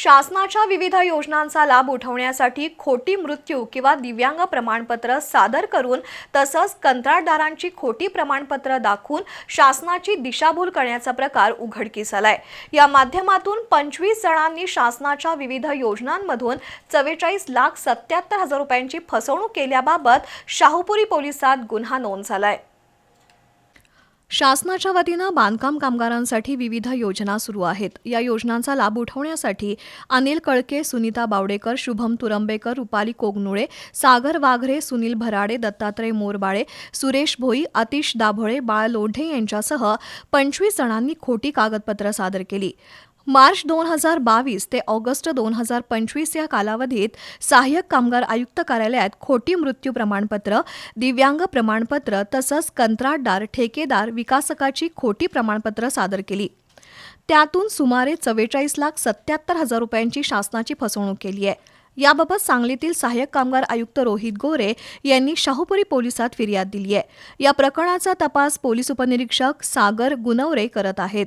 शासनाच्या विविध योजनांचा लाभ उठवण्यासाठी खोटी मृत्यू किंवा दिव्यांग प्रमाणपत्र सादर करून तसंच कंत्राटदारांची खोटी प्रमाणपत्र दाखवून शासनाची दिशाभूल करण्याचा प्रकार उघडकीस आलाय या माध्यमातून पंचवीस जणांनी शासनाच्या विविध योजनांमधून चव्वेचाळीस लाख सत्याहत्तर हजार रुपयांची फसवणूक केल्याबाबत शाहूपुरी पोलिसात गुन्हा नोंद झालाय. शासनाच्या वतीनं बांधकाम कामगारांसाठी विविध योजना सुरू आहेत. या योजनांचा लाभ उठवण्यासाठी अनिल कळके सुनीता बावडेकर शुभम तुरंबेकर रुपाली कोगनुळे सागर वाघरे सुनील भराडे दत्तात्रय मोरबाळे सुरेश भोई अतिश दाभोळे बाळ लोढे यांच्यासह पंचवीस जणांनी खोटी कागदपत्र सादर केली. मार्च दोन हजार बावीस ते ऑगस्ट दोन हजार पंचवीस या कालावधीत सहाय्यक कामगार आयुक्त कार्यालयात खोटी मृत्यू प्रमाणपत्र दिव्यांग प्रमाणपत्र तसंच कंत्राटदार ठेकेदार विकासकाची खोटी प्रमाणपत्र सादर केली. त्यातून सुमारे चव्वेचाळीस लाख सत्याहत्तर हजार रुपयांची शासनाची फसवणूक केली आहे. याबाबत सांगलीतील सहाय्यक कामगार आयुक्त रोहित गोरे यांनी शाहूपुरी पोलिसात फिर्याद दिली आहे. या प्रकरणाचा तपास पोलीस उपनिरीक्षक सागर गुनवरे करत आहेत.